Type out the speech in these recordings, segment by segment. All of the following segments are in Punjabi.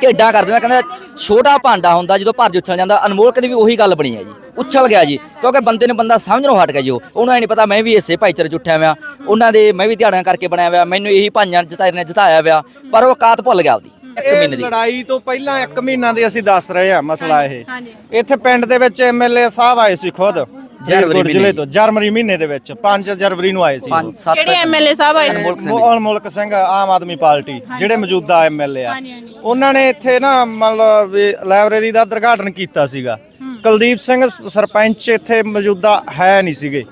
ਝੇਡਾਂ ਕਰਦੇ ਨੇ ਕਹਿੰਦਾ ਛੋਟਾ ਭਾਂਡਾ ਹੁੰਦਾ ਜਦੋਂ ਭਰ ਉੱਛਲ ਜਾਂਦਾ ਅਨਮੋਲ ਕਦੀ ਵੀ ਉਹੀ ਗੱਲ ਬਣੀ ਹੈ ਜੀ। ਉੱਛਲ ਗਿਆ ਜੀ ਕਿਉਂਕਿ ਬੰਦੇ ਨੂੰ ਬੰਦਾ ਸਮਝਣੋਂ ਹਟ ਗਿਆ ਜੀ ਉਹ। ਉਹਨੂੰ ਐ ਨਹੀਂ ਪਤਾ ਮੈਂ ਵੀ ਇਸੇ ਭਾਈਚਾਰੇ ਚ ਉੱਠਿਆ ਹੋਇਆ ਉਹਨਾਂ ਦੇ ਮੈਂ ਵੀ ਦਿਹਾੜੀਆਂ ਕਰਕੇ ਬਣਿਆ ਹੋਇਆ ਮੈਨੂੰ ਇਹੀ ਭਾਈਆਂ ਜਿਤਾਏ ਨੇ ਜਿਤਾਇਆ ਹੋਇਆ ਪਰ ਉਹ ਔਕਾਤ ਭੁੱਲ ਗਿਆ ਆਪਦੀ ਇੱਕ ਇਹ ਮਹੀਨੇ ਦੀ। ਲੜਾਈ ਤੋਂ ਪਹਿਲਾਂ 1 ਮਹੀਨਾ ਦੀ ਅਸੀਂ ਦੱਸ ਰਹੇ ਹਾਂ ਮਸਲਾ ਇਹ। ਹਾਂਜੀ ਇੱਥੇ ਪਿੰਡ ਦੇ ਵਿੱਚ ਐਮਐਲਏ ਸਾਹਿਬ ਆਏ ਸੀ ਖੁਦ। ਫਰੀਦਕੋਟ ਜ਼ਿਲ੍ਹੇ। ਤੋਂ ਜਰਮਨੀ ਮਹੀਨੇ ਦੇ ਵਿੱਚ 5 ਜਰਵਰੀ ਨੂੰ ਆਏ ਸੀ ਉਹ। ਕਿਹੜੇ ਐਮਐਲਏ ਸਾਹਿਬ ਆਏ ਸੀ? ਅਨਮੋਲ ਸਿੰਘ ਮੋਹਨ ਮੁਲਕ ਸਿੰਘ ਆਮ ਆਦਮੀ ਪਾਰਟੀ ਜਿਹੜੇ ਮੌਜੂਦਾ ਐਮਐਲਏ ਆ। ਹਾਂਜੀ, ਹਾਂਜੀ। ਉਹਨਾਂ ਨੇ ਇੱਥੇ ਨਾ ਮਤਲਬ ਵੀ ਲਾਇਬ੍ਰੇਰੀ ਦਾ ਉਦਘਾਟਨ ਕੀਤਾ ਸੀਗਾ। ਕੁਲਦੀਪ ਸਿੰਘ ਸਰਪੰਚ ਇੱਥੇ ਮੌਜੂਦਾ ਹੈ ਨਹੀਂ ਸੀਗੇ।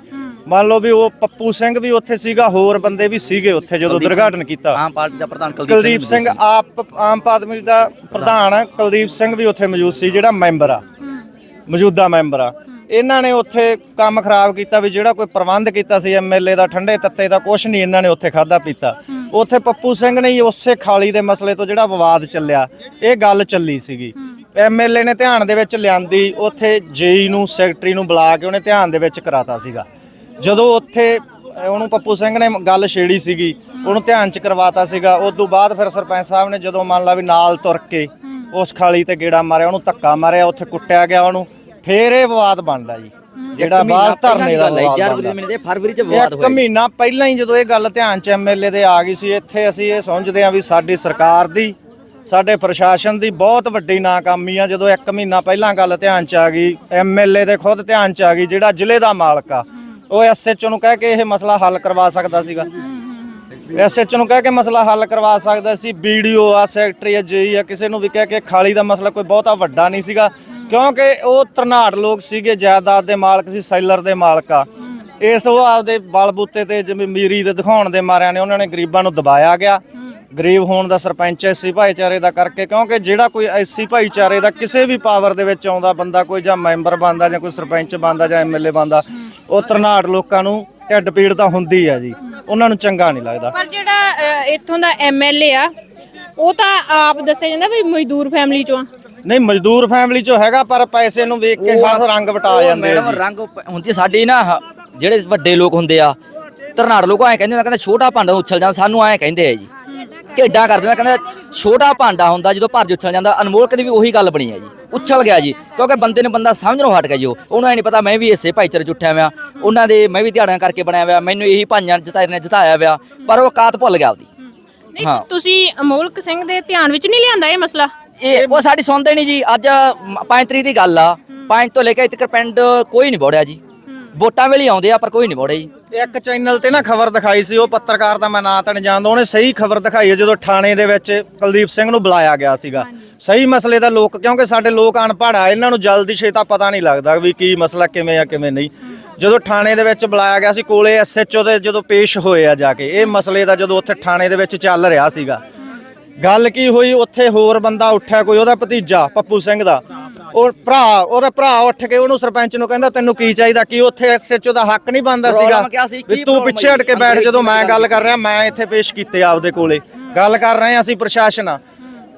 ਮੰਨ ਲਓ ਵੀ ਉਹ ਪੱਪੂ ਸਿੰਘ ਵੀ ਉੱਥੇ ਸੀਗਾ ਹੋਰ ਬੰਦੇ ਵੀ ਸੀਗੇ ਉੱਥੇ ਜਦੋਂ ਉਦਘਾਟਨ ਕੀਤਾ। ਆਮ ਪਾਰਟੀ ਦਾ ਪ੍ਰਧਾਨ ਕੁਲਦੀਪ ਸਿੰਘ ਆਪ ਆਮ ਆਦਮੀ ਦਾ ਪ੍ਰਧਾਨ ਕੁਲਦੀਪ ਸਿੰਘ ਵੀ ਉੱਥੇ ਮੌਜੂਦ ਸੀ ਜਿਹੜਾ ਮੈਂਬਰ ਆ। ਮੌਜੂਦਾ ਮੈਂਬਰ ਆ। ਇਹਨਾਂ ਨੇ ਉੱਥੇ ਕੰਮ ਖਰਾਬ ਕੀਤਾ ਵੀ ਜਿਹੜਾ ਕੋਈ ਪ੍ਰਬੰਧ ਕੀਤਾ ਸੀ ਐਮਐਲਏ ਦਾ ਠੰਡੇ ਤੱਤੇ ਦਾ ਕੁਝ ਨਹੀਂ ਇਹਨਾਂ ਨੇ ਉੱਥੇ ਖਾਦਾ ਪੀਤਾ। ਉੱਥੇ ਪੱਪੂ ਸਿੰਘ ਨੇ ਹੀ ਉਸੇ ਖਾਲੀ ਦੇ ਮਸਲੇ ਤੋਂ ਜਿਹੜਾ ਵਿਵਾਦ ਚੱਲਿਆ ਇਹ ਗੱਲ ਚੱਲੀ ਸੀਗੀ। ਐਮਐਲਏ ਨੇ ਧਿਆਨ ਦੇ ਵਿੱਚ ਲਿਆਂਦੀ ਉੱਥੇ ਜੇਈ ਨੂੰ ਸੈਕਟਰੀ ਨੂੰ ਬੁਲਾ ਕੇ ਉਹਨੇ ਧਿਆਨ ਦੇ ਵਿੱਚ ਕਰਾਤਾ ਸੀਗਾ। ਜਦੋਂ ਉੱਥੇ ਉਹਨੂੰ ਪੱਪੂ ਸਿੰਘ ਨੇ ਗੱਲ ਛੇੜੀ ਸੀਗੀ ਉਹਨੂੰ ਧਿਆਨ ਚ ਕਰਵਾਤਾ ਸੀਗਾ ਉਸ ਤੋਂ ਬਾਅਦ ਫਿਰ ਸਰਪੰਚ ਸਾਹਿਬ ਨੇ ਜਦੋਂ ਮੰਨ ਲਾ ਵੀ ਨਾਲ ਤੁਰ ਕੇ ਉਸ ਖਾਲੀ ਤੇ ਗੇੜਾ ਮਾਰਿਆ ਉਹਨੂੰ ਧੱਕਾ ਮਾਰਿਆ ਉੱਥੇ ਕੁੱਟਿਆ ਗਿਆ ਉਹਨੂੰ। ਫੇਰ ਇਹ ਵਿਵਾਦ ਬਣਦਾ ਜੀ। ਜਿਹੜਾ ਬਾਹਰ ਧਰਨੇ ਦਾ ਵਿਵਾਦ ਜਨਵਰੀ ਬਣਦਾ। ਮਹੀਨੇ ਦੇ ਫਰਵਰੀ ਚ ਵਿਵਾਦ ਇੱਕ ਹੋਇਆ। ਮਹੀਨਾ ਪਹਿਲਾਂ ਹੀ ਜਦੋਂ ਇਹ ਗੱਲ ਧਿਆਨ ਚ ਐਮਐਲਏ ਦੇ ਆ ਗਈ ਸੀ ਇੱਥੇ ਅਸੀਂ ਇਹ ਸਮਝਦੇ ਹਾਂ ਵੀ ਸਾਡੀ ਸਰਕਾਰ ਦੀ ਸਾਡੇ ਪ੍ਰਸ਼ਾਸਨ ਦੀ ਬਹੁਤ ਵੱਡੀ ਨਾਕਾਮੀ ਆ। ਜਦੋਂ ਇੱਕ ਮਹੀਨਾ ਪਹਿਲਾਂ ਗੱਲ ਧਿਆਨ ਚ ਆ ਗਈ ਐਮਐਲਏ ਦੇ ਖੁਦ ਧਿਆਨ ਚ ਆ ਗਈ ਜਿਹੜਾ ਜ਼ਿਲ੍ਹੇ ਦਾ ਮਾਲਕ ਆ ਉਹ ਐਸਐਚਓ ਨੂੰ ਕਹਿ ਕੇ ਇਹ ਮਸਲਾ ਹੱਲ ਕਰਵਾ ਸਕਦਾ ਸੀਗਾ। ਐਸਐਚਓ ਨੂੰ ਕਹਿ ਕੇ ਮਸਲਾ ਹੱਲ ਕਰਵਾ ਸਕਦਾ ਸੀ। ਵੀਡੀਓ ਆ ਸੈਕਟਰੀ ਆ ਜੇਈ ਆ ਕਿਸੇ ਨੂੰ ਵੀ ਕਹਿ ਕੇ ਖਾਲੀ ਦਾ ਮਸਲਾ ਕੋਈ ਬਹੁਤਾ ਵੱਡਾ ਨਹੀਂ ਸੀਗਾ। ਕਿਉਂਕਿ ਉਹ ਤਰਨਾੜ ਲੋਕ ਸੀਗੇ ਜਾਇਦਾਦ ਦੇ ਮਾਲਕ ਸੀ ਸੈਲਰ ਦੇ ਮਾਲਕ ਆ। ਇਸ ਉਹ ਆਪਦੇ ਬਲਬੂਤੇ ਤੇ ਜਿਵੇਂ ਮੀਰੀ ਦੇ ਦਿਖਾਉਣ ਦੇ ਮਾਰਿਆਂ ਨੇ ਉਹਨਾਂ ਨੇ ਗਰੀਬਾਂ ਨੂੰ ਦਬਾਇਆ ਗਿਆ। ਗਰੀਬ ਹੋਣ ਦਾ ਸਰਪੰਚ ਐਸੀ ਭਾਈਚਾਰੇ ਦਾ ਕਰਕੇ ਕਿਉਂਕਿ ਜਿਹੜਾ ਕੋਈ ਐਸੀ ਭਾਈਚਾਰੇ ਦਾ ਕਿਸੇ ਵੀ ਪਾਵਰ ਦੇ ਵਿੱਚ ਆਉਂਦਾ ਬੰਦਾ ਕੋਈ ਜਾਂ ਮੈਂਬਰ ਬਣਦਾ ਜਾਂ ਕੋਈ ਸਰਪੰਚ ਬਣਦਾ ਜਾਂ ਐਮਐਲਏ ਬਣਦਾ ਉਹ ਤਰਨਾੜ ਲੋਕਾਂ ਨੂੰ ਢਿੱਡ ਪੀੜ ਤਾਂ ਹੁੰਦੀ ਆ ਜੀ। ਉਹਨਾਂ ਨੂੰ ਚੰਗਾ ਨਹੀਂ ਲੱਗਦਾ। ਪਰ ਜਿਹੜਾ ਅ, ਇੱਥੋਂ ਦਾ ਐਮਐਲਏ ਆ ਉਹ ਤਾਂ ਆਪ ਦੱਸਿਆ ਜਾਂਦਾ ਵੀ ਮਜ਼ਦੂਰ ਫੈਮਿਲੀ ਚੋਂ ਆ। ਨਹੀਂ ਮਜ਼ਦੂਰ ਫੈਮਿਲੀ ਚੋਂ ਹੈਗਾ ਪਰ ਪੈਸੇ ਨੂੰ ਵੇਖ ਕੇ ਹਰ ਰੰਗ ਵਟਾ ਜਾਂਦੇ ਆ ਮੈਡਮ ਜੀ। ਰੰਗ ਪ- ਹੁੰਦੀ ਸਾਡੀ ਨਾ ਜਿਹੜੇ ਵੱਡੇ ਲੋਕ ਹੁੰਦੇ ਆ ਧਰਨਾੜ ਲੋਕ ਐ ਕਹਿੰਦੇ ਨੇ ਕਹਿੰਦੇ ਛੋਟਾ ਭਾਂਡਾ ਉੱਛਲ ਜਾਂਦਾ ਸਾਨੂੰ ਐ ਕਹਿੰਦੇ ਆ ਜੀ। ਝੇਡਾਂ ਕਰਦੇ ਨੇ ਕਹਿੰਦਾ ਛੋਟਾ ਭਾਂਡਾ ਹੁੰਦਾ ਜਦੋਂ ਭਰ ਉੱਛਲ ਜਾਂਦਾ ਅਨਮੋਲ ਕਦੀ ਵੀ ਉਹੀ ਗੱਲ ਬਣੀ ਹੈ ਜੀ ਉੱਛਲ ਗਿਆ ਜੀ ਕਿਉਂਕਿ ਬੰਦੇ ਨੂੰ ਬੰਦਾ ਸਮਝਣੋਂ ਹਟ ਗਿਆ ਜੀ ਉਹ। ਉਹਨੂੰ ਐ ਨਹੀਂ ਪਤਾ ਮੈਂ ਵੀ ਇਸੇ ਭਾਈਚਾਰੇ ਚ ਉੱਠਿਆ ਹੋਇਆ ਉਹਨਾਂ ਦੇ ਮੈਂ ਵੀ ਦਿਹਾੜੀਆਂ ਕਰਕੇ ਬਣਿਆ ਹੋਇਆ ਮੈਨੂੰ ਇਹੀ ਭਾਈਆਂ ਜਿਤਾਏ ਨੇ ਜਿਤਾਇਆ ਹੋਇਆ ਪਰ ਉਹ ਔਕਾਤ ਭੁੱਲ ਗਿਆ ਆਪਦੀ। ਨਹੀਂ ਤੁਸੀਂ ਅਮੋਲਕ ਸਿੰਘ ਦੇ ਧਿਆਨ ਵਿੱਚ ਨਹੀਂ ਲਿਆਂਦਾ ਇਹ ਮਸਲਾ? ਇਹ ਉਹ ਸਾਡੀ ਸੁਣਦੇ ਨਹੀਂ ਜੀ ਅੱਜ 5 ਤਰੀਕ ਦੀ ਗੱਲ ਆ। 5 ਤੋਂ ਲੈ ਕੇ ਇੱਥੇ ਤੱਕ ਪਿੰਡ ਕੋਈ ਨਹੀਂ ਵੜਿਆ ਜੀ। ਵੋਟਾਂ ਵੇਲੇ ਆਉਂਦੇ ਆ ਪਰ ਕੋਈ ਨਹੀਂ ਵੜਿਆ ਜੀ। ਇੱਕ ਚੈਨਲ ਤੇ ਨਾ ਖਬਰ ਦਿਖਾਈ ਸੀ ਉਹ ਪੱਤਰਕਾਰ ਦਾ ਮੈਂ ਨਾਂ ਤਾਂ ਨਹੀਂ ਜਾਣਦਾ ਉਹਨੇ ਸਹੀ ਖਬਰ ਦਿਖਾਈ ਹੈ ਜਦੋਂ ਥਾਣੇ ਦੇ ਵਿੱਚ ਕੁਲਦੀਪ ਸਿੰਘ ਨੂੰ ਬੁਲਾਇਆ ਗਿਆ ਸੀਗਾ। ਸਹੀ ਮਸਲੇ ਦਾ ਲੋਕ ਕਿਉਂਕਿ ਸਾਡੇ ਲੋਕ ਅਨਪੜ੍ਹ ਆ ਇਹਨਾਂ ਨੂੰ ਜਲਦੀ ਛੇਤਾ ਪਤਾ ਨਹੀਂ ਲੱਗਦਾ ਵੀ ਕੀ ਮਸਲਾ ਕਿਵੇਂ ਆ ਕਿਵੇਂ ਨਹੀਂ। ਜਦੋਂ ਥਾਣੇ ਦੇ ਵਿੱਚ ਬੁਲਾਇਆ ਗਿਆ ਸੀ ਕੋਲੇ ਐਸਐਚਓ ਦੇ ਜਦੋਂ ਪੇਸ਼ ਹੋਏ ਆ ਜਾ ਕੇ ਇਹ ਮਸਲੇ ਦਾ ਜਦੋਂ ਉੱਥੇ ਥਾਣੇ ਦੇ ਵਿੱਚ ਚੱਲ ਰਿਹਾ ਸੀਗਾ ਗੱਲ ਕੀ ਹੋਈ? ਉੱਥੇ ਹੋਰ ਬੰਦਾ ਉੱਠਿਆ ਕੋਈ ਉਹਦਾ ਭਤੀਜਾ ਪੱਪੂ ਸਿੰਘ ਦਾ। ਉਹ ਭਰਾ ਉਹਦਾ ਭਰਾ ਉੱਠ ਕੇ ਉਹਨੂੰ ਸਰਪੰਚ ਨੂੰ ਕਹਿੰਦਾ ਤੈਨੂੰ ਕੀ ਚਾਹੀਦਾ? ਕੀ ਉੱਥੇ ਐਸਐਚਓ ਦਾ ਹੱਕ ਨਹੀਂ ਬਣਦਾ ਸੀਗਾ? ਵੀ ਤੂੰ ਪਿੱਛੇ ਹਟ ਕੇ? ਬੈਠ ਜਦੋਂ ਮੈਂ ਗੱਲ ਕਰ ਰਿਹਾ ਮੈਂ ਇੱਥੇ ਪੇਸ਼ ਕੀਤੇ ਆਪਦੇ ਕੋਲੇ। ਗੱਲ ਕਰ ਰਹੇ ਅਸੀਂ ਪ੍ਰਸ਼ਾਸਨ ਆ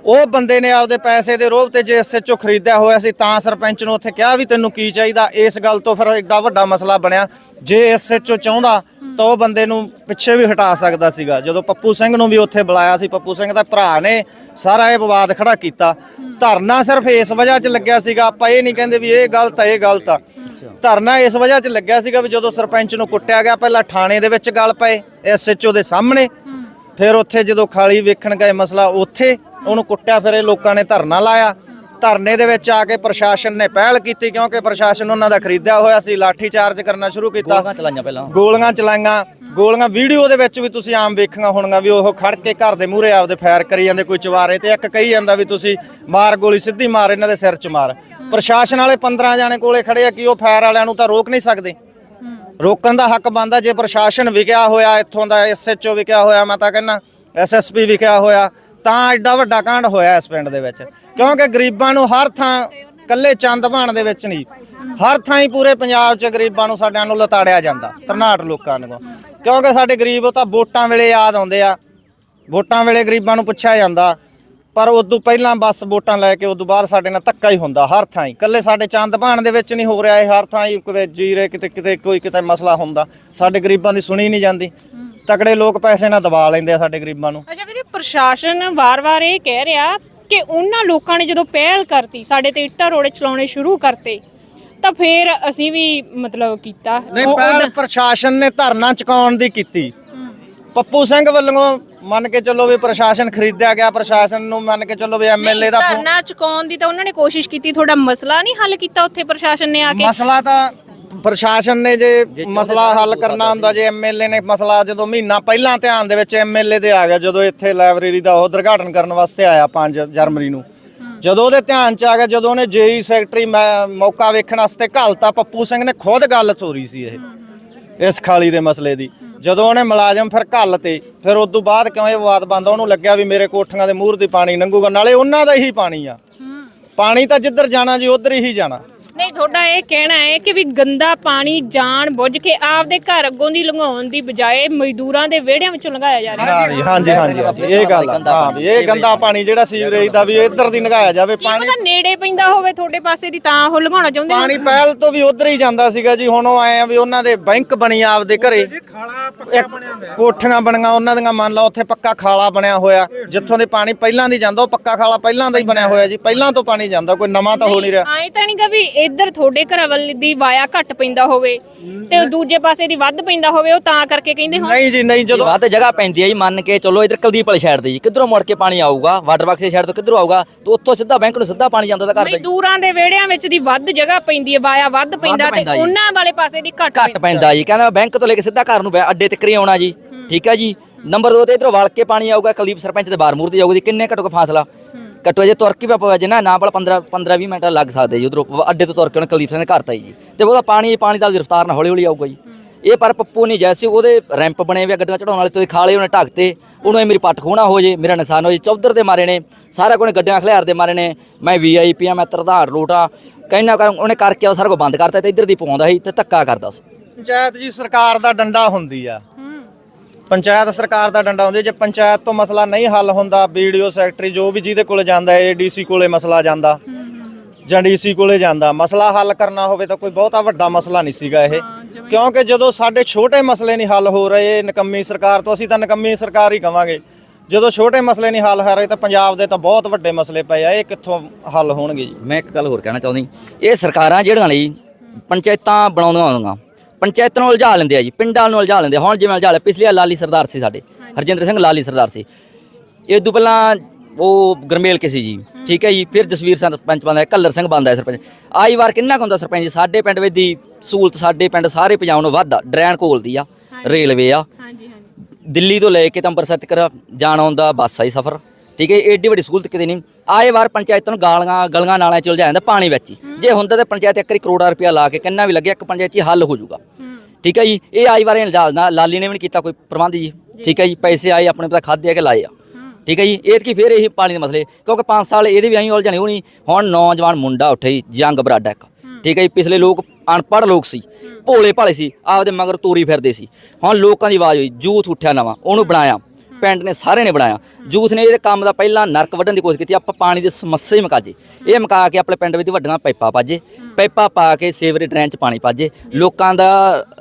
ਉਹ ਬੰਦੇ ਨੇ ਆਪਦੇ ਪੈਸੇ ਦੇ ਰੋਹ ਤੇ ਜੇ ਐਸਐਚਓ ਖਰੀਦਿਆ ਹੋਇਆ ਸੀ ਤਾਂ ਸਰਪੰਚ ਨੂੰ ਉੱਥੇ ਕਿਹਾ ਵੀ ਤੈਨੂੰ ਕੀ ਚਾਹੀਦਾ? ਇਸ ਗੱਲ ਤੋਂ ਫਿਰ ਐਡਾ ਵੱਡਾ ਮਸਲਾ ਬਣਿਆ। ਜੇ ਐਸਐਚਓ ਚਾਹੁੰਦਾ ਤਾਂ ਉਹ ਬੰਦੇ ਨੂੰ ਪਿੱਛੇ ਵੀ ਹਟਾ ਸਕਦਾ ਸੀਗਾ। ਜਦੋਂ ਪੱਪੂ ਸਿੰਘ ਨੂੰ ਵੀ ਉੱਥੇ ਬੁਲਾਇਆ ਸੀ, ਪੱਪੂ ਸਿੰਘ ਦਾ ਭਰਾ ਨੇ ਸਾਰਾ ਇਹ ਵਿਵਾਦ ਖੜਾ ਕੀਤਾ। ਧਰਨਾ ਸਿਰਫ ਇਸ ਵਜ੍ਹਾ 'ਚ ਲੱਗਿਆ ਸੀਗਾ, ਆਪਾਂ ਇਹ ਨਹੀਂ ਕਹਿੰਦੇ ਵੀ ਇਹ ਗਲਤ ਆ, ਇਹ ਗਲਤ ਆ। ਧਰਨਾ ਇਸ ਵਜ੍ਹਾ 'ਚ ਲੱਗਿਆ ਸੀਗਾ ਵੀ ਜਦੋਂ ਸਰਪੰਚ ਨੂੰ ਕੁੱਟਿਆ ਗਿਆ, ਪਹਿਲਾਂ ਥਾਣੇ ਦੇ ਵਿੱਚ ਗੱਲ ਪਏ ਐਸਐਚਓ ਦੇ ਸਾਹਮਣੇ। ਫਿਰ ਉੱਥੇ ਜਦੋਂ ਖਾਲੀ ਵੇਖਣ ਗਏ ਮਸਲਾ, ਉੱਥੇ ਉਹਨੂੰ ਕੁੱਟਿਆ, ਫਿਰ ਇਹ ਲੋਕਾਂ ਨੇ ਧਰਨਾ ਲਾਇਆ। ਧਰਨੇ ਦੇ ਵਿੱਚ ਆ ਕੇ ਪ੍ਰਸ਼ਾਸਨ ਨੇ ਪਹਿਲ ਕੀਤੀ ਕਿਉਂਕਿ ਪ੍ਰਸ਼ਾਸਨ ਉਹਨਾਂ ਦਾ ਖਰੀਦਿਆ ਹੋਇਆ ਸੀ ਲਾਠੀ ਚਾਰਜ ਕਰਨਾ ਸ਼ੁਰੂ ਕੀਤਾ। ਗੋਲੀਆਂ ਚਲਾਈਆਂ ਪਹਿਲਾਂ। ਗੋਲੀਆਂ ਚਲਾਈਆਂ ਗੋਲੀਆਂ ਵੀਡੀਓ ਦੇ ਵਿੱਚ ਵੀ ਤੁਸੀਂ ਆਮ ਵੇਖੀਆਂ ਹੋਣਗੀਆਂ ਵੀ ਉਹ ਖੜ ਕੇ ਘਰ ਦੇ ਮੂਹਰੇ ਆਪਦੇ ਫਾਇਰ ਕਰੀ ਜਾਂਦੇ ਕੋਈ ਚਵਾਰੇ ਤੇ ਇੱਕ ਕਹੀ ਜਾਂਦਾ ਵੀ ਤੁਸੀਂ ਮਾਰ ਗੋਲੀ ਸਿੱਧੀ ਮਾਰ ਇਹਨਾਂ ਦੇ ਸਿਰ 'ਚ ਮਾਰ। ਪ੍ਰਸ਼ਾਸਨ ਵਾਲੇ 15 ਜਾਣੇ ਕੋਲੇ ਖੜੇ ਆ ਕਿ ਉਹ ਫਾਇਰ ਵਾਲਿਆਂ ਨੂੰ ਤਾਂ ਰੋਕ ਨਹੀਂ ਸਕਦੇ। ਰੋਕਣ ਦਾ ਹੱਕ ਬਣਦਾ ਜੇ ਪ੍ਰਸ਼ਾਸਨ ਵਿਕਿਆ ਹੋਇਆ ਇੱਥੋਂ ਦਾ ਐਸਐਚਓ ਵਿਕਿਆ ਹੋਇਆ ਮੈਂ ਤਾਂ ਕਹਿੰਦਾ ਐਸਐਸਪੀ ਵਿਕਿਆ ਹੋਇਆ ਤਾਂ ਐਡਾ ਵੱਡਾ ਕਾਂਡ ਹੋਇਆ ਇਸ ਪਿੰਡ ਦੇ ਵਿੱਚ। ਕਿਉਂਕਿ ਗਰੀਬਾਂ ਨੂੰ ਹਰ ਥਾਂ ਕੱਲੇ ਚੰਦਭਾਨ ਦੇ ਵਿੱਚ ਨਹੀਂ, ਹਰ ਥਾਂ ਹੀ ਪੂਰੇ ਪੰਜਾਬ 'ਚ ਗਰੀਬਾਂ ਨੂੰ ਸਾਡਿਆਂ ਨੂੰ ਲਤਾੜਿਆ ਜਾਂਦਾ, ਤਰਨਾਟ ਲੋਕਾਂ ਨੂੰ। ਕਿਉਂਕਿ ਸਾਡੇ ਗਰੀਬ ਉਹ ਤਾਂ ਵੋਟਾਂ ਵੇਲੇ ਯਾਦ ਆਉਂਦੇ ਆ, ਵੋਟਾਂ ਵੇਲੇ ਗਰੀਬਾਂ ਨੂੰ ਪੁੱਛਿਆ ਜਾਂਦਾ, ਪਰ ਉਦੋਂ ਪਹਿਲਾਂ ਬਸ ਵੋਟਾਂ ਲੈ ਕੇ ਉਦੋਂ ਬਾਅਦ ਸਾਡੇ ਨਾਲ ਧੱਕਾ ਹੀ ਹੁੰਦਾ, ਹਰ ਥਾਂ ਹੀ। ਕੱਲੇ ਸਾਡੇ ਚੰਦਭਾਨ ਦੇ ਵਿੱਚ ਨਹੀਂ ਹੋ ਰਿਹਾ ਇਹ, ਹਰ ਥਾਂ ਹੀ ਕਿਤੇ ਜੀਰੇ ਕਿਤੇ ਕਿਤੇ ਕੋਈ ਕਿਤੇ ਮਸਲਾ ਹੁੰਦਾ, ਸਾਡੇ ਗਰੀਬਾਂ ਦੀ ਸੁਣੀ ਨਹੀਂ ਜਾਂਦੀ। ਤਕੜੇ ਲੋਕ ਪੈਸੇ ਨਾਲ ਦਬਾ ਲੈਂਦੇ ਆ ਸਾਡੇ ਗਰੀਬਾਂ ਨੂੰ। ਅੱਛਾ ਵੀਰੇ ਪ੍ਰਸ਼ਾਸਨ ਵਾਰ-ਵਾਰ ਇਹ ਕਹਿ ਰਿਹਾ ਕਿ ਉਹਨਾਂ ਲੋਕਾਂ ਨੇ ਜਦੋਂ ਪਹਿਲ ਕਰਤੀ ਸਾਡੇ ਤੇ ਇੱਟਾਂ ਰੋੜੇ ਚਲਾਉਣੇ ਸ਼ੁਰੂ ਕਰਤੇ ਤਾਂ ਫਿਰ ਅਸੀਂ ਵੀ ਮਤਲਬ ਕੀਤਾ। ਨਹੀਂ ਉਹ- ਪਹਿਲ ਪ੍ਰਸ਼ਾਸਨ ਨੇ ਧਰਨਾ ਚੁਕਾਉਣ ਦੀ ਕੀਤੀ। ਪੱਪੂ ਸਿੰਘ ਵੱਲੋਂ ਮੰਨ ਕੇ ਚੱਲੋ ਵੀ ਪ੍ਰਸ਼ਾਸਨ ਖਰੀਦਿਆ ਗਿਆ ਪ੍ਰਸ਼ਾਸਨ ਨੂੰ ਮੰਨ ਕੇ ਚੱਲੋ ਵੀ ਐਮਐਲਏ ਦਾ ਫੋ- ਧਰਨਾ ਚੁਕਾਉਣ ਦੀ ਤਾਂ ਉਹਨਾਂ ਨੇ ਕੋਸ਼ਿਸ਼ ਕੀਤੀ ਤੁਹਾਡਾ ਮਸਲਾ ਨਹੀਂ ਹੱਲ ਕੀਤਾ ਉੱਥੇ ਪ੍ਰਸ਼ਾਸਨ ਨੇ ਆ ਕੇ? ਮਸਲਾ ਤਾਂ ਪ੍ਰਸ਼ਾਸਨ ਨੇ ਜੇ ਮਸਲਾ ਹੱਲ ਕਰਨਾ ਹੁੰਦਾ ਜੇ ਐਮਐਲਏ ਨੇ ਮਸਲਾ ਜਦੋਂ ਮਹੀਨਾ ਪਹਿਲਾਂ ਧਿਆਨ ਦੇ ਵਿੱਚ ਐਮਐਲਏ ਦੇ ਆ ਗਿਆ ਜਦੋਂ ਇੱਥੇ ਲਾਇਬ੍ਰੇਰੀ ਦਾ ਉਹ ਉਦਘਾਟਨ ਕਰਨ ਵਾਸਤੇ ਆਇਆ 5 ਜਨਵਰੀ ਨੂੰ। ਜਦੋਂ ਉਹਦੇ ਧਿਆਨ ਚ ਆ ਗਿਆ ਜਦੋਂ ਉਹਨੇ ਜੇਈ ਸੈਕਟਰੀ ਮੌਕਾ ਵੇਖਣ ਵਾਸਤੇ ਘਲਤਾ ਪੱਪੂ ਸਿੰਘ ਨੇ ਖੁਦ ਗੱਲ ਤੋਰੀ ਸੀ ਇਹ ਇਸ ਖਾਲੀ ਦੇ ਮਸਲੇ ਦੀ। ਜਦੋਂ ਉਹਨੇ ਮੁਲਾਜ਼ਮ ਫਿਰ ਘੱਲ ਤੇ ਫਿਰ ਉਸ ਤੋਂ ਬਾਅਦ ਕਿਉਂ ਇਹ ਵਿਵਾਦ ਬੰਦ ਉਹਨੂੰ ਲੱਗਿਆ ਵੀ ਮੇਰੇ ਕੋਠੀਆਂ ਦੇ ਮੂਹਰ ਦੀ ਪਾਣੀ ਲੰਘੂਗਾ ਨਾਲੇ ਉਹਨਾਂ ਦਾ ਹੀ ਪਾਣੀ ਆ। ਪਾਣੀ ਤਾਂ ਜਿੱਧਰ ਜਾਣਾ ਜੀ ਉਧਰ ਹੀ ਜਾਣਾ। ਨਹੀਂ ਤੁਹਾਡਾ ਇਹ ਕਹਿਣਾ ਹੈ ਕਿ ਵੀ ਗੰਦਾ ਪਾਣੀ ਜਾਣ ਬੁੱਝ ਕੇ ਆਪਦੇ ਘਰ ਅੱਗੋਂ ਦੀ ਲੰਘਾਉਣ ਦੀ ਬਜਾਏ ਮਜ਼ਦੂਰਾਂ ਦੇ ਵਿਹੜਿਆਂ ਵਿੱਚੋਂ ਲੰਘਾਇਆ ਜਾ ਰਿਹਾ ਹਾਂਜੀ ਹਾਂਜੀ ਹਾਂਜੀ ਹਾਂਜੀ, ਇਹ ਗੱਲ ਆ। ਹਾਂ ਵੀ ਇਹ ਗੰਦਾ ਪਾਣੀ ਜਿਹੜਾ ਸੀਵਰੇਜ ਦਾ ਵੀ ਇੱਧਰ ਦੀ ਨਗਾਇਆ ਜਾਵੇ ਪਾਣੀ ਪਤਾ ਨੇੜੇ ਪੈਂਦਾ ਹੋਵੇ ਤੁਹਾਡੇ ਪਾਸੇ ਦੀ ਤਾਂ ਉਹ ਲੰਘਾਉਣਾ ਚਾਹੁੰਦੇ ਨੇ। ਪਾਣੀ ਪਹਿਲ ਤੋਂ ਵੀ ਉਧਰ ਹੀ ਜਾਂਦਾ ਸੀਗਾ ਜੀ ਹੁਣ ਉਹ ਆਏ ਆ ਵੀ ਉਹਨਾਂ ਦੇ ਬੈਂਕ ਬਣੀ ਆ ਆਪਦੇ ਘਰੇ। ਇੱਕ ਕੋਠੀਆਂ ਬਣੀਆਂ ਉਹਨਾਂ ਦੀਆਂ ਮੰਨ ਲਓ ਉੱਥੇ ਪੱਕਾ ਖਾਲਾ ਬਣਿਆ ਹੋਇਆ ਜਿੱਥੋਂ ਦੇ ਪਾਣੀ ਪਹਿਲਾਂ ਦੀ ਜਾਂਦਾ ਉਹ ਪੱਕਾ ਖਾਲਾ ਪਹਿਲਾਂ ਦਾ ਹੀ ਬਣਿਆ ਹੋਇਆ ਜੀ ਪਹਿਲਾਂ ਤੋਂ ਪਾਣੀ ਜਾਂਦਾ ਕੋਈ ਨਵਾਂ ਤਾਂ ਹੋ ਨਹੀਂ ਰਿਹਾ। ਆਏ ਤਾਂ ਨਹੀਂਗਾ ਵੀ ਇੱਧਰ ਤੁਹਾਡੇ ਘਰ ਵੱਲ ਦੀ ਵਾਇਆ ਘੱਟ ਪੈਂਦਾ ਹੋਵੇ ਤੇ ਦੂਜੇ ਪਾਸੇ ਦੀ ਵੱਧ ਪੈਂਦਾ ਹੋਵੇ ਉਹ ਤਾਂ ਕਰਕੇ ਕਹਿੰਦੇ ਹੋ। ਨਹੀਂ ਜੀ ਨਹੀਂ ਜਦੋਂ ਵੱਧ ਜਗ੍ਹਾ ਪੈਂਦੀ ਹੈ ਜੀ ਮੰਨ ਕੇ ਚਲੋ ਇਧਰ ਕੁਲਦੀਪ ਵਾਲੀ ਸਾਈਡ ਤੇ ਜੀ ਕਿੱਧਰੋਂ ਮੁੜ ਕੇ ਪਾਣੀ ਆਊਗਾ? ਵਾਟਰ ਬਾਕਸ ਦੀ ਸਾਈਡ ਤੋਂ ਕਿੱਧਰੋਂ ਆਊਗਾ? ਤੇ ਉੱਥੋਂ ਸਿੱਧਾ ਬੈਂਕ ਨੂੰ ਸਿੱਧਾ ਪਾਣੀ ਜਾਂਦਾ ਉਹਦਾ ਘਰ ਦਾ। ਮਜ਼ਦੂਰਾਂ ਦੇ ਵਿਹੜਿਆਂ ਵਿੱਚ ਦੀ ਵੱਧ ਜਗ੍ਹਾ ਪੈਂਦੀ ਹੈ ਵਾਇਆ ਵੱਧ ਪੈਂਦਾ ਤੇ ਪੈਂਦਾ ਜੀ। ਉਹਨਾਂ ਵਾਲੇ ਪਾਸੇ ਦੀ ਘੱਟ ਘੱਟ ਪੈਂਦਾ ਜੀ। ਕਹਿੰਦਾ ਬੈਂਕ ਤੋਂ ਲੈ ਕੇ ਸਿੱਧਾ ਘਰ ਨੂੰ ਬੈ- ਅੱਡੇ ਤੱਕ ਹੀ ਆਉਣਾ ਜੀ। ਠੀਕ ਹੈ ਜੀ। ਨੰਬਰ 2 ਤੇ ਇਧਰੋਂ ਵਲ ਕੇ ਪਾਣੀ ਆਊਗਾ ਕੁਲਦੀਪ ਸਰਪੰਚ ਦੇ ਬਾਰ ਮੂਰ ਤੇ ਜਾਊਗੀ ਜੀ। ਕਿੰਨੇ ਘੱਟੋ ਘੱਟ ਫਾਸਲਾ? ਘੱਟੋ ਜੇ ਤੁਰ ਕੇ ਵੀ ਆਪਾਂ ਜੇ ਨਾ ਨਾ ਬਲ 15 15 20 ਮਿੰਟ ਲੱਗ ਸਕਦੇ ਜੀ ਉਧਰੋਂ ਅੱਡੇ ਤੋਂ ਤੁਰ ਕੇ ਉਹਨੇ ਕੁਲਦੀਪ ਸਿੰਘ ਦੇ ਘਰ ਤਾਈ ਜੀ। ਤੇ ਉਹਦਾ ਪਾਣੀ ਪਾਣੀ ਦਾ ਰਫਤਾਰ ਨਾਲ ਹੌਲੀ ਹੌਲੀ ਆਊਗਾ ਜੀ। ਇਹ ਪਰ ਪੱਪੂ ਨਹੀਂ ਜੈਸੇ ਉਹਦੇ ਰੈਂਪ ਬਣੇ ਹੋਏ ਆ ਗੱਡੀਆਂ ਚੜਾਉਣ ਵਾਲੇ ਤੇ ਖਾਲੇ ਉਹਨੇ ਢੱਕਤੇ ਉਹਨੂੰ ਇਹ ਮੇਰੀ ਪੱਟ ਖੋਣਾ ਹੋ ਜੇ ਮੇਰਾ ਨੁਕਸਾਨ ਹੋ ਜੇ ਚੌਧਰ ਦੇ ਮਾਰੇ ਨੇ ਸਾਰਾ ਕੋਨੇ ਗੱਡੀਆਂ ਖਲਿਆਰ ਦੇ ਮਾਰੇ ਨੇ ਮੈਂ ਵੀਆਈਪੀ ਆ ਮੈਂ ਤਰਧਾਰ ਲੋਟਾ ਕਹਿਣਾ ਕਰ ਉਹਨੇ ਕਰਕੇ ਉਹ ਸਾਰਾ ਕੋ ਬੰਦ ਕਰਤਾ ਤੇ ਇੱਧਰ ਦੀ ਪਵਾਉਂਦਾ ਸੀ ਤੇ ਧੱਕਾ ਕਰਦਾ ਸੀ। ਪੰਚਾਇਤ ਜੀ ਸਰਕਾਰ ਦਾ ਡੰਡਾ ਹੁੰਦੀ ਆ। ਪੰਚਾਇਤ ਸਰਕਾਰ ਦਾ ਡੰਡਾ ਹੁੰਦੀ। ਜੇ ਪੰਚਾਇਤ ਤੋਂ ਮਸਲਾ ਨਹੀਂ ਹੱਲ ਹੁੰਦਾ ਵੀਡੀਓ ਸੈਕਟਰੀ ਜੋ ਵੀ ਜਿਹਦੇ ਕੋਲੇ ਜਾਂਦਾ ਹੈ ਡੀਸੀ ਕੋਲੇ ਮਸਲਾ ਜਾਂਦਾ ਜਾਂ ਡੀਸੀ ਕੋਲੇ ਜਾਂਦਾ ਮਸਲਾ ਹੱਲ ਕਰਨਾ ਹੋਵੇ ਤਾਂ ਕੋਈ ਬਹੁਤਾ ਵੱਡਾ ਮਸਲਾ ਨਹੀਂ ਸੀਗਾ ਇਹ। ਕਿਉਂਕਿ ਜਦੋਂ ਸਾਡੇ ਛੋਟੇ ਮਸਲੇ ਨਹੀਂ ਹੱਲ ਹੋ ਰਹੇ ਨਕੰਮੀ ਸਰਕਾਰ ਤੋਂ ਅਸੀਂ ਤਾਂ ਨਕੰਮੀ ਸਰਕਾਰ ਹੀ ਕਵਾਂਗੇ। ਜਦੋਂ ਛੋਟੇ ਮਸਲੇ ਨਹੀਂ ਹੱਲ ਹੋ ਰਹੇ ਤਾਂ ਪੰਜਾਬ ਦੇ ਤਾਂ ਬਹੁਤ ਵੱਡੇ ਮਸਲੇ ਪਏ ਆ ਇਹ ਕਿੱਥੋਂ ਹੱਲ ਹੋਣਗੇ ਜੀ? ਮੈਂ ਇੱਕ ਗੱਲ ਹੋਰ ਕਹਿਣਾ ਚਾਹੁੰਦੀ ਇਹ ਸਰਕਾਰਾਂ ਜਿਹੜੀਆਂ ਲਈ ਪੰਚਾਇਤਾਂ ਬਣਾਉਂਦੀਆਂ ਹੁੰਦੀਆਂ ਪੰਚਾਇਤਾਂ ਨੂੰ ਉਲਝਾ ਲੈਂਦੇ ਆ ਜੀ ਪਿੰਡਾਂ ਨੂੰ ਉਲਝਾ ਲੈਂਦੇ ਆ। ਹੁਣ ਜਿਵੇਂ ਉਲਝਾ ਲਿਆ ਪਿਛਲੇ ਲਾਲੀ ਸਰਦਾਰ ਸੀ ਸਾਡੇ ਹਰਜਿੰਦਰ ਸਿੰਘ ਲਾਲੀ ਸਰਦਾਰ ਸੀ। ਇਹ ਤੋਂ ਪਹਿਲਾਂ ਉਹ ਗਰਮੇਲ ਕੇ ਸੀ ਜੀ ਠੀਕ ਹੈ ਜੀ ਫਿਰ ਜਸਵੀਰ ਸਰਪੰਚ ਬੰਦਾ ਕੱਲਰ ਸਿੰਘ ਬੰਦਾ ਸਰਪੰਚ। ਆਈ ਵਾਰ ਕਿੰਨਾ ਹੁੰਦਾ ਸਰਪੰਚ ਜੀ? ਸਾਡੇ ਪਿੰਡ ਵਿੱਚ ਦੀ ਸਹੂਲਤ ਸਾਡੇ ਪਿੰਡ ਸਾਰੇ ਪੰਜਾਬ ਨੂੰ ਵੱਧ ਆ ਡਰੈਨ ਕੋਲ ਦੀ ਆ ਰੇਲਵੇ ਆ। ਹਾਂਜੀ ਹਾਂਜੀ। ਦਿੱਲੀ ਤੋਂ ਲੈ ਕੇ ਤਾਂ ਅੰਮ੍ਰਿਤਸਰ ਤੱਕ ਜਾਣ ਆਉਣ ਦਾ ਬੱਸ ਆਈ ਸਫ਼ਰ। ਠੀਕ ਹੈ ਏਡੀ ਵੱਡੀ ਸਹੂਲਤ ਕਿਤੇ ਨਹੀਂ। ਆਏ ਵਾਰ ਪੰਚਾਇਤਾਂ ਨੂੰ ਗਾਲੀਆਂ ਗਲੀਆਂ ਨਾਲਾਂ ਚ ਉਲਝਾ ਜਾਂਦਾ ਪਾਣੀ ਵਿੱਚ ਜੇ ਹੁੰਦਾ ਤਾਂ ਪੰਚਾਇਤ ਇੱਕ ਵਾਰੀ ਕਰੋੜਾ ਰੁਪਇਆ ਲਾ ਕੇ ਕਿੰਨਾ ਵੀ ਲੱਗਿਆ ਇੱਕ ਪੰਚਾਇਤ ਹੀ ਹੱਲ ਹੋ ਜਾਊਗਾ। ਠੀਕ ਹੈ ਜੀ ਇਹ ਆਈ ਵਾਰ ਇਲਜ਼ਾਮ ਲਾਲੀ ਨੇ ਵੀ ਨਹੀਂ ਕੀਤਾ ਕੋਈ ਪ੍ਰਬੰਧ ਜੀ। ਠੀਕ ਹੈ ਜੀ ਪੈਸੇ ਆਏ ਆਪਣੇ ਪਤਾ ਖਾਦੇ ਆ ਕੇ ਲਾਏ ਆ। ਠੀਕ ਹੈ ਜੀ ਇਹ ਕੀ ਫਿਰ ਇਹੀ ਪਾਣੀ ਦੇ ਮਸਲੇ। ਕਿਉਂਕਿ 5 ਸਾਲ ਇਹਦੇ ਵੀ ਆਈ ਉਲਝਣੇ ਹੋਣੀ ਹੁਣ ਨੌਜਵਾਨ ਮੁੰਡਾ ਉੱਠੇ ਜੀ ਜੰਗ ਬਰਾਡਾ ਇੱਕ। ਠੀਕ ਹੈ ਜੀ ਪਿਛਲੇ ਲੋਕ ਅਨਪੜ੍ਹ ਲੋਕ ਸੀ ਭੋਲੇ ਭਾਲੇ ਸੀ ਆਪਦੇ ਮਗਰ ਤੋਰੀ ਫਿਰਦੇ ਸੀ। ਹੁਣ ਲੋਕਾਂ ਦੀ ਆਵਾਜ਼ ਹੋਈ ਜੂਥ ਉੱਠਿਆ ਨਵਾਂ ਉਹਨੂੰ ਬਣਾਇਆ। ਪਿੰਡ ਨੇ ਸਾਰੇ ਨੇ ਬਣਾਇਆ। ਯੂਥ ਨੇ ਇਹਦੇ ਕੰਮ ਦਾ ਪਹਿਲਾਂ ਨਰਕ ਵੱਢਣ ਦੀ ਕੋਸ਼ਿਸ਼ ਕੀਤੀ, ਆਪਾਂ ਪਾਣੀ ਦੀ ਸਮੱਸਿਆ ਹੀ ਮੁਕਾ ਜੇ ਇਹ ਮੁਕਾ ਕੇ ਆਪਣੇ ਪਿੰਡ ਵਿੱਚ ਵੱਡੀਆਂ ਪਾਈਪਾਂ ਪਾਜੇ, ਪਾਈਪਾਂ ਪਾ ਕੇ ਸੇਵਰੇ ਡਰੇਨ ਚ ਪਾਣੀ ਪਾਜੇ। ਲੋਕਾਂ ਦਾ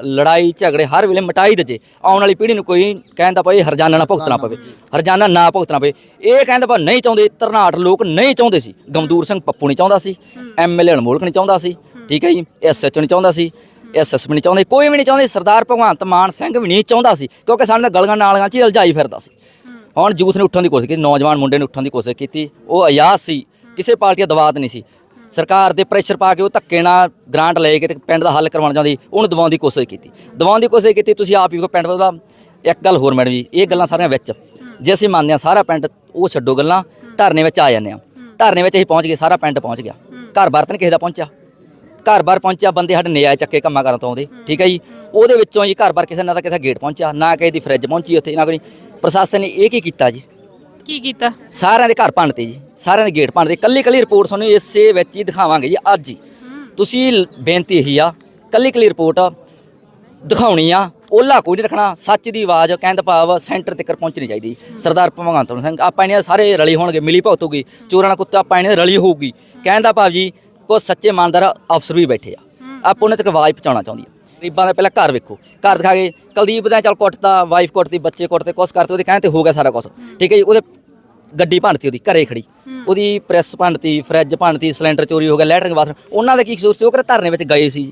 ਲੜਾਈ ਝਗੜੇ ਹਰ ਵੇਲੇ ਮਟਾਈ ਦੇਜੇ ਆਉਣ ਵਾਲੀ ਪੀੜ੍ਹੀ ਨੂੰ ਕੋਈ ਕਹਿੰਦਾ ਭਾਈ ਹਰਜਾਨਾ ਨਾ ਭੁਗਤਣਾ ਪਵੇ। ਹਰਜਾਨਾ ਨਾ ਭੁਗਤਣਾ ਪਵੇ। ਇਹ ਕਹਿੰਦਾ ਪਰ ਨਹੀਂ ਚਾਹੁੰਦੇ ਤਰਨਾਟ ਲੋਕ ਨਹੀਂ ਚਾਹੁੰਦੇ ਸੀ। ਗਮਦੂਰ ਸਿੰਘ ਪੱਪੂ ਨਹੀਂ ਚਾਹੁੰਦਾ ਸੀ। ਐਮਐਲਏ ਅਨਮੋਲਕ ਨਹੀਂ ਚਾਹੁੰਦਾ ਸੀ। ਠੀਕ ਹੈ ਜੀ ਐਸਐਚਓ ਨਹੀਂ ਚਾਹੁੰਦਾ ਸੀ। ਐਸਐਸ ਵੀ ਨਹੀਂ ਚਾਹੁੰਦੇ, ਕੋਈ ਵੀ ਨਹੀਂ ਚਾਹੁੰਦੇ, ਸਰਦਾਰ ਭਗਵੰਤ ਮਾਨ ਸਿੰਘ ਵੀ ਨਹੀਂ ਚਾਹੁੰਦਾ ਸੀ, ਕਿਉਂਕਿ ਸਾਡੇ ਨਾਲ ਗਲੀਆਂ ਨਾਲੀਆਂ 'ਚ ਹੀ ਉਲਝਾਈ ਫਿਰਦਾ ਸੀ। ਹੁਣ ਯੂਥ ਨੇ ਉੱਠਣ ਦੀ ਕੋਸ਼ਿਸ਼ ਕੀਤੀ, ਨੌਜਵਾਨ ਮੁੰਡੇ ਨੇ ਉੱਠਣ ਦੀ ਕੋਸ਼ਿਸ਼ ਕੀਤੀ, ਉਹ ਆਜ਼ਾਦ ਸੀ, ਕਿਸੇ ਪਾਰਟੀ ਦਾ ਦਬਾਅ ਨਹੀਂ ਸੀ। ਸਰਕਾਰ ਦੇ ਪ੍ਰੈਸ਼ਰ ਪਾ ਕੇ ਉਹ ਧੱਕੇ ਨਾਲ ਗ੍ਰਾਂਟ ਲੈ ਕੇ ਤੇ ਪਿੰਡ ਦਾ ਹੱਲ ਕਰਵਾਉਣਾ ਚਾਹੁੰਦੀ, ਉਹਨੂੰ ਦਬਾਉਣ ਦੀ ਕੋਸ਼ਿਸ਼ ਕੀਤੀ। ਦਬਾਉਣ ਦੀ ਕੋਸ਼ਿਸ਼ ਕੀਤੀ, ਤੁਸੀਂ ਆਪ ਹੀ ਕੋ ਪਿੰਡ ਦਾ ਇੱਕ ਗੱਲ ਹੋਰ ਮੈਡਮ ਜੀ, ਇਹ ਗੱਲਾਂ ਸਾਰੀਆਂ ਵਿੱਚ, ਜੇ ਅਸੀਂ ਮੰਨਦੇ ਹਾਂ ਸਾਰਾ ਪਿੰਡ, ਉਹ ਛੱਡੋ ਗੱਲਾਂ, ਧਰਨੇ ਵਿੱਚ ਆ ਜਾਂਦੇ ਆ ਧਰਨੇ ਵਿੱਚ ਅਸੀਂ ਪਹੁੰਚ ਗਏ, ਸਾਰਾ ਪਿੰਡ ਪਹੁੰਚ ਗਿਆ। ਘਰ ਬਾਰ ਤਾਂ ਨਹੀਂ ਕਿਸੇ ਦਾ ਪਹੁੰਚਿਆ। ਘਰ-ਬਾਰ ਪਹੁੰਚਿਆ ਬੰਦੇ ਸਾਡੇ ਨਿਆਏ ਚੱਕੇ ਕੰਮਾਂ ਕਰਨ ਤੋਂ ਆਉਂਦੇ ਠੀਕ ਹੈ ਜੀ? ਉਹਦੇ ਵਿੱਚੋਂ ਜੀ ਘਰ-ਬਾਰ ਕਿਸੇ ਨਾਲ ਤਾਂ ਕਿਸੇ ਗੇਟ ਪਹੁੰਚਿਆ ਨਾ ਕਿਸੇ ਦੀ ਫਰਿੱਜ ਪਹੁੰਚੀ ਉੱਥੇ ਨਾ ਕੋਈ ਪ੍ਰਸ਼ਾਸਨ ਨੇ ਇਹ ਕੀ ਕੀਤਾ ਜੀ? ਕੀ ਕੀਤਾ? ਸਾਰਿਆਂ ਦੇ ਘਰ ਭੰਨਤੇ ਜੀ ਸਾਰਿਆਂ ਦੇ ਗੇਟ ਭੰਨਤੇ ਕੱਲੀ ਕੱਲੀ ਰਿਪੋਰਟ ਤੁਹਾਨੂੰ ਇਸੇ ਵਿੱਚ ਹੀ ਦਿਖਾਵਾਂਗੇ ਜੀ ਅੱਜ ਹੀ। ਤੁਸੀਂ ਬੇਨਤੀ ਇਹੀ ਆ ਕੱਲੀ ਕੱਲੀ ਰਿਪੋਰਟ ਦਿਖਾਉਣੀ ਆ ਓਲਾ ਕੋਈ ਨਹੀਂ ਰੱਖਣਾ ਸੱਚ ਦੀ ਆਵਾਜ਼ ਕਹਿੰਦਾ ਭਾਵ ਸੈਂਟਰ ਤੱਕ ਪਹੁੰਚਣੀ ਚਾਹੀਦੀ ਸਰਦਾਰ ਭਗਵੰਤ ਸਿੰਘ ਆਪਾਂ ਇਹਨਾਂ ਸਾਰੇ ਰਲੀ ਹੋਣਗੇ ਮਿਲੀ ਭਗਤ ਹੋਊਗੀ ਚੋਰਾਂ ਨਾਲ ਕੁੱਤਾ ਆਪਾਂ ਇਹਨਾਂ ਰਲੀ ਹੋਊਗੀ। ਕਹਿੰਦਾ ਭਾਵ ਜੀ ਕੋ ਸੱਚੇ ਇਮਾਨਦਾਰ ਅਫਸਰ ਵੀ ਬੈਠੇ ਆ। ਆਪਾਂ ਉਹਨਾਂ ਤੱਕ ਆਵਾਜ਼ ਪਹੁੰਚਾਉਣਾ ਚਾਹੁੰਦੀ ਆ। ਗਰੀਬਾਂ ਦਾ ਪਹਿਲਾਂ ਘਰ ਵੇਖੋ। ਘਰ ਦਿਖਾ ਕੇ ਕੁਲਦੀਪ ਦਾ ਚੱਲ ਕੁੱਟਤਾ ਵਾਈਫ ਕੁੱਟਤੀ ਬੱਚੇ ਕੁੱਟਤੇ ਕੁਛ ਕਰਤੇ ਉਹਦੇ ਕਹਿਣ ਤੇ ਹੋ ਗਿਆ ਸਾਰਾ ਕੁਝ ਠੀਕ ਹੈ ਜੀ ਉਹਦੇ ਗੱਡੀ ਭੰਨਤੀ ਉਹਦੀ ਘਰੇ ਖੜੀ। ਉਹਦੀ ਪ੍ਰੈਸ ਭੰਨਤੀ ਫਰਿੱਜ ਭੰਨਤੀ ਸਿਲੰਡਰ ਚੋਰੀ ਹੋ ਗਿਆ ਲੈਟਰਿੰਗ ਬਾਥਰੂਮ ਉਹਨਾਂ ਦੇ ਕੀ ਕਸੂਰ ਸੀ? ਉਹ ਕਿਹੜੇ ਧਰਨੇ ਵਿੱਚ ਗਏ ਸੀ?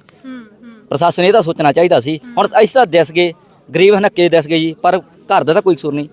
ਪ੍ਰਸ਼ਾਸਨ ਇਹ ਤਾਂ ਸੋਚਣਾ ਚਾਹੀਦਾ ਸੀ। ਹੁਣ ਅਸੀਂ ਤਾਂ ਦਿਸ ਗਏ ਗਰੀਬ ਹਨੱਕੇ ਦਿਸ ਗਏ ਜੀ ਪਰ ਘਰ ਦਾ ਤਾਂ ਕੋਈ ਕਸੂਰ ਨਹੀਂ।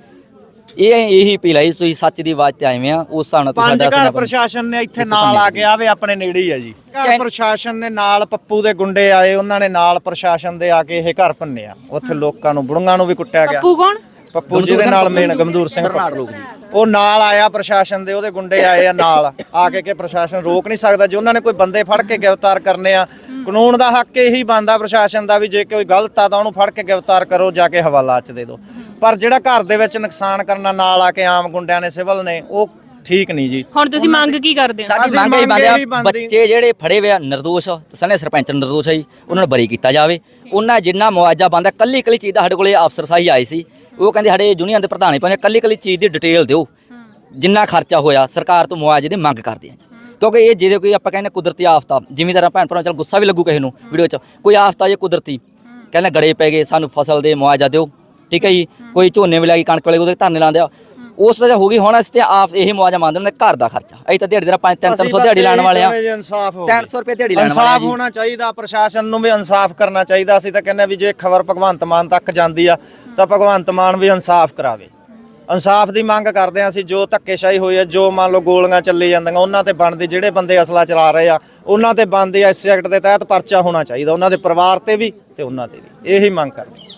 ਇਹ ਇਹੀ ਅਪੀਲ ਹੈ ਜੀ, ਤੁਸੀਂ ਸੱਚ ਦੀ ਆਵਾਜ਼ ਤੇ ਆਏ ਆ ਉਸ ਹਿਸਾਬ ਨਾਲ ਪੰਜ ਘਰ ਪ੍ਰਸ਼ਾਸਨ ਨੇ ਇੱਥੇ ਨਾਲ ਆ ਕੇ ਆਵੇ ਆਪਣੇ ਨੇੜੇ ਹੀ ਆ ਜੀ। ਘਰ ਚੈਨ- ਪ੍ਰਸ਼ਾਸਨ ਨੇ ਨਾਲ ਪੱਪੂ ਦੇ ਗੁੰਡੇ ਆਏ ਉਹਨਾਂ ਨੇ ਨਾਲ ਪ੍ਰਸ਼ਾਸਨ ਦੇ ਆ ਕੇ ਇਹ ਘਰ ਭੰਨਿਆ। ਉੱਥੇ ਲੋਕਾਂ ਨੂੰ ਬੁੜੀਆਂ ਨੂੰ ਵੀ ਕੁੱਟਿਆ ਗਿਆ। ਪੱਪੂ ਕੌਣ? ਪੱਪੂ ਜੀ ਦੇ ਨਾਲ ਮੇਨ ਗਮਦੂਰ ਸਿੰਘ ਤਰਨਾੜ ਲੋਕ ਜੀ। ਉਹ ਨਾਲ ਆਇਆ ਪ੍ਰਸ਼ਾਸਨ ਦੇ ਉਹਦੇ ਗੁੰਡੇ ਆਏ ਆ ਨਾਲ। ਆ ਕੇ ਕਿ ਪ੍ਰਸ਼ਾਸਨ ਰੋਕ ਨਹੀਂ ਸਕਦਾ ਜੇ ਉਹਨਾਂ ਨੇ ਕੋਈ ਬੰਦੇ ਫੜ ਕੇ ਗ੍ਰਿਫਤਾਰ ਕਰਨੇ ਆ ਕਾਨੂੰਨ ਦਾ ਹੱਕ ਇਹੀ ਬਣਦਾ ਪ੍ਰਸ਼ਾਸਨ ਦਾ ਵੀ ਜੇ ਕੋਈ ਗਲਤ ਆ ਤਾਂ ਉਹਨੂੰ ਫੜ ਕੇ ਗ੍ਰਿਫਤਾਰ ਕਰੋ ਜਾ ਕੇ ਹਵਾਲਾ ਚ ਦੇ ਦਿਓ। ਪਰ ਜਿਹੜਾ ਘਰ ਦੇ ਵਿੱਚ ਨੁਕਸਾਨ ਕਰਨਾ ਨਾਲ ਆ ਕੇ ਆਮ ਗੁੰਡਿਆਂ ਨੇ ਸਿਵਲ ਨੇ ਉਹ ਠੀਕ ਨਹੀਂ ਜੀ। ਹੁਣ ਤੁਸੀਂ ਮੰਗ ਕੀ ਕਰਦੇ ਹੋ? ਸਾਡੀ ਅਸੀਂ ਮੰਗ ਇਹ ਮੰਗ ਆ ਬਣਦੀ- ਬੱਚੇ ਜਿਹੜੇ ਫੜੇ ਹੋਏ ਆ ਨਿਰਦੋਸ਼ ਸਨੇ ਸਰਪੰਚ ਨਿਰਦੋਸ਼ ਹੈ ਜੀ ਉਹਨਾਂ ਨੂੰ ਬਰੀ ਕੀਤਾ ਜਾਵੇ। ਉਹਨਾਂ ਜਿੰਨਾ ਮੁਆਵਜ਼ਾ ਬੰਦਾ ਕੱਲੀ ਕੱਲੀ ਚੀਜ਼ ਦਾ ਸਾਡੇ ਕੋਲੇ ਅਫਸਰ ਸਾਈ ਆਏ ਸੀ। ਉਹ ਕਹਿੰਦੇ ਸਾਡੇ ਯੂਨੀਅਨ ਦੇ ਪ੍ਰਧਾਨ ਪਹੁੰਚੇ ਕੱਲੀ ਕੱਲੀ ਚੀਜ਼ ਦੀ ਡਿਟੇਲ ਦਿਓ। ਜਿੰਨਾ ਖਰਚਾ ਹੋਇਆ ਸਰਕਾਰ ਤੋਂ ਮੁਆਵਜ਼ੇ ਦੀ ਮੰਗ ਕਰਦੇ ਆ ਕਿਉਂਕਿ ਇਹ ਜਿਹਦੇ ਕੋਈ ਆਪਾਂ ਕਹਿੰਦੇ ਕੁਦਰਤੀ ਆਫਤਾ ਜ਼ਿਮੀਂਦਾਰਾਂ ਭੈਣ ਭਰਾ ਚਲ ਗੁੱਸਾ ਵੀ ਲੱਗੂ ਕਿਸੇ ਨੂੰ ਵੀਡੀਓ 'ਚ। ਕੋਈ ਆਫਤਾ ਜੇ ਕੁਦਰਤੀ ਕਹਿੰਦੇ ਗੜੇ ਪੈ ਗਏ ਸਾਨੂੰ ਫਸਲ ਦੇ ਮੁਆਵਜ਼ਾ ਦਿਓ। ਠੀਕ ਹੈ ਜੀ? ਕੋਈ ਝੋਨੇ ਵੇਲੇ ਆ ਕਣਕ ਵੇਲੇ ਉਹਦੇ ਧਰਨੇ ਲਾਉਂਦੇ ਆ। ਉਸ ਦਾ ਹੋ ਗਈ ਹੁਣ ਅਸੀਂ ਤੇ ਆਪ ਇਹ ਮੁਆਵਜ਼ਾ ਮੰਗਦੇ ਨੇ ਘਰ ਦਾ ਖਰਚਾ। ਅਸੀਂ ਤਾਂ ਦਿਹਾੜੀ ਦਾ 5 300 ਦਿਹਾੜੀ ਲਾਉਣ ਵਾਲੇ ਆ। ਇਨਸਾਫ ਹੋ 300 ਰੁਪਏ ਦਿਹਾੜੀ ਲੈਣ ਵਾਲੇ ਆ ਇਨਸਾਫ ਹੋਣਾ ਚਾਹੀਦਾ ਪ੍ਰਸ਼ਾਸਨ ਨੂੰ ਵੀ ਇਨਸਾਫ ਕਰਨਾ ਚਾਹੀਦਾ। ਅਸੀਂ ਤਾਂ ਕਹਿੰਦੇ ਵੀ ਜੇ ਖਬਰ ਭਗਵੰਤ ਮਾਨ ਤੱਕ ਜਾਂਦੀ ਆ ਤਾਂ ਭਗਵੰਤ ਮਾਨ ਵੀ ਇਨਸਾਫ ਕਰਾਵੇ। ਇਨਸਾਫ ਦੀ ਮੰਗ ਕਰਦੇ ਹਾਂ ਅਸੀਂ ਜੋ ਧੱਕੇਸ਼ਾਹੀ ਹੋਈ ਹੈ ਜੋ ਮੰਨ ਲਓ ਗੋਲੀਆਂ ਚੱਲੀ ਜਾਂਦੀਆਂ ਉਹਨਾਂ ਤੇ ਬਣਦੀ ਜਿਹੜੇ ਬੰਦੇ ਅਸਲਾ ਚਲਾ ਰਹੇ ਆ ਉਹਨਾਂ ਤੇ ਬਣਦੀ ਐਸ ਐਕਟ ਦੇ ਤਹਿਤ ਪਰਚਾ ਹੋਣਾ ਚਾਹੀਦਾ। ਉਹਨਾਂ ਦੇ ਪਰਿਵਾਰ ਤੇ ਵੀ ਤੇ ਉਹਨਾਂ ਤੇ ਵੀ। ਇਹੀ ਮੰਗ ਕਰਦੇ।